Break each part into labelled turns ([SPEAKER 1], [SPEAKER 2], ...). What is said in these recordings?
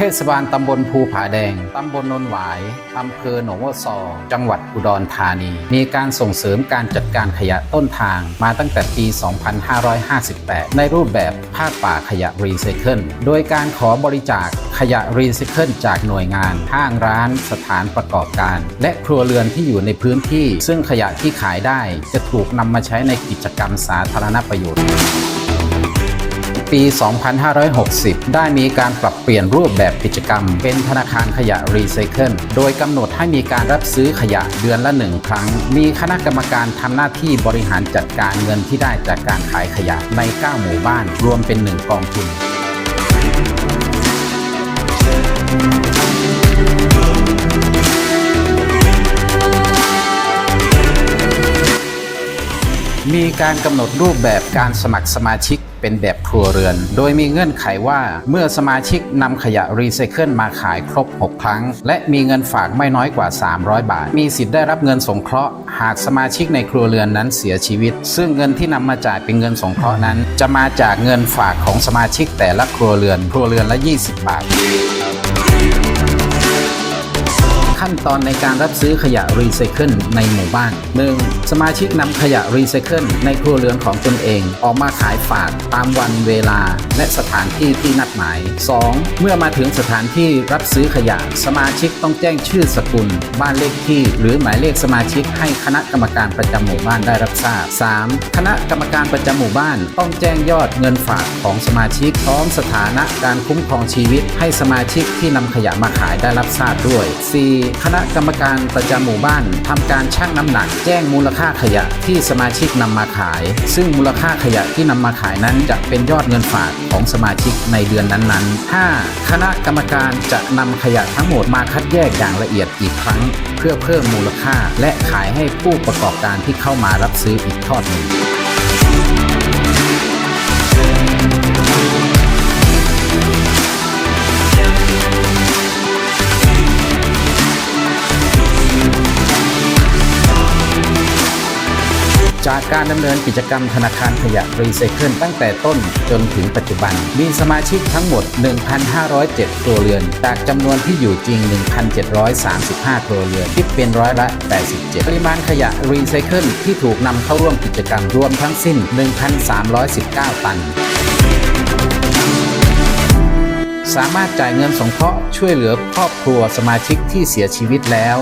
[SPEAKER 1] เทศบาลตำบลภูผาแดง ตำบลนนหวาย อำเภอหนองวัวซอ จังหวัดอุดรธานี มีการส่งเสริมการจัดการขยะต้นทางมาตั้งแต่ปี 2558 ในรูปแบบภาคป่าขยะรีไซเคิล โดยการขอบริจาคขยะรีไซเคิลจากหน่วยงานห้างร้านสถานประกอบการ และครัวเรือนที่อยู่ในพื้นที่ ซึ่งขยะที่ขายได้จะถูกนำมาใช้ในกิจกรรมสาธารณประโยชน์ ปี 2560 ได้มีการปรับเปลี่ยนรูปแบบกิจกรรม เป็นธนาคารขยะรีไซเคิล โดยกำหนดให้มีการรับซื้อขยะเดือนละหนึ่งครั้ง มีคณะกรรมการทำหน้าที่บริหารจัดการเงินที่ได้จากการขายขยะใน 9 หมู่บ้าน รวมเป็นหนึ่งกองทุนมีการกำหนดรูปแบบการสมัครสมาชิก เป็นแบบครัวเรือน โดยมีเงื่อนไขว่าเมื่อสมาชิกนำขยะรีไซเคิลมาขายครบ 6 ครั้ง และมีเงินฝากไม่น้อยกว่า 300 บาท มีสิทธิ์ได้รับเงินสงเคราะห์ หากสมาชิกในครัวเรือนนั้นเสียชีวิต ซึ่งเงินที่นำมาจ่ายเป็นเงินสงเคราะห์นั้น จะมาจากเงินฝากของสมาชิกแต่ละครัวเรือน ครัวเรือนละ 20 บาท ขั้นตอนในการรับซื้อขยะรีไซเคิลในหมู่บ้าน 1. สมาชิกนำขยะรีไซเคิลในครัวเรือนของตนเอง ออกมาขายฝากตามวันเวลา และสถานที่ที่นัดหมาย 2. เมื่อมาถึงสถานที่รับซื้อขยะ สมาชิกต้องแจ้งชื่อสกุล บ้านเลขที่ หรือหมายเลขสมาชิกให้คณะกรรมการประจำหมู่บ้านได้รับทราบ 3. คณะกรรมการประจำหมู่บ้านต้องแจ้งยอดเงินฝากของสมาชิกพร้อมสถานะการคุ้มครองชีวิต ให้สมาชิกที่นำขยะมาขายได้รับทราบด้วย 4. คณะกรรมการประจำหมู่บ้านทำการชั่งน้ำหนัก แจ้งมูลค่าขยะที่สมาชิกนำมาขาย ซึ่งมูลค่าขยะที่นำมาขายนั้นจะเป็นยอดเงินฝากของสมาชิกในเดือนนั้นๆ 5. คณะกรรมการจะนำขยะทั้งหมดมาคัดแยกอย่างละเอียดอีกครั้ง เพื่อเพิ่มมูลค่าและขายให้ผู้ประกอบการที่เข้ามารับซื้ออีกทอดหนึ่ง จากการดำเนินกิจกรรมธนาคารขยะรีไซเคิลตั้งแต่ต้นจนถึงปัจจุบัน มีสมาชิกทั้งหมด 1,507ครัวเรือน จากจำนวนที่อยู่จริง 1,735ครัวเรือนคิดเป็นร้อยละ 87 ปริมาณขยะรีไซเคิลที่ถูกนำเข้าร่วมกิจกรรมรวมทั้งสิ้น 1,319 ตัน สามารถจ่ายเงินสงเคราะห์ช่วยเหลือครอบครัวสมาชิกที่เสียชีวิตแล้ว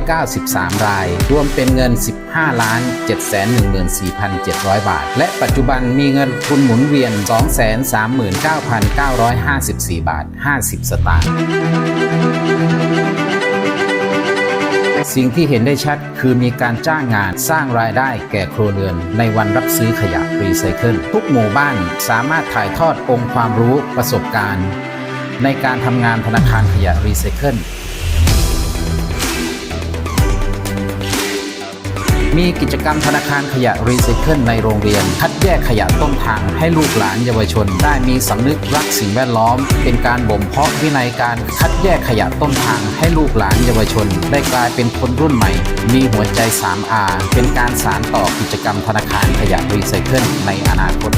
[SPEAKER 1] 493 ราย รวมเป็นเงิน 15 ล้าน 714,700 บาท และปัจจุบันมีเงินทุนหมุนเวียน 239,954 บาท 50 สตางค์ สิ่งที่เห็นได้ชัดคือมีการจ้างงานสร้างรายได้แก่ครัวเรือน ในวันรับซื้อขยะรีไซเคิลทุกหมู่บ้านสามารถถ่ายทอดองค์ความรู้ประสบการณ์ ในการทำงานธนาคารขยะรีไซเคิล มีกิจกรรมธนาคารขยะรีไซเคิลในโรงเรียน คัดแยกขยะต้นทางให้ลูกหลานเยาวชน ได้มีสำนึกรักสิ่งแวดล้อม เป็นการบ่มเพาะวินัยการคัดแยกขยะต้นทางให้ลูกหลานเยาวชน ได้กลายเป็นคนรุ่นใหม่ มีหัวใจ 3R เป็นการสานต่อกิจกรรมธนาคารขยะรีไซเคิลในอนาคต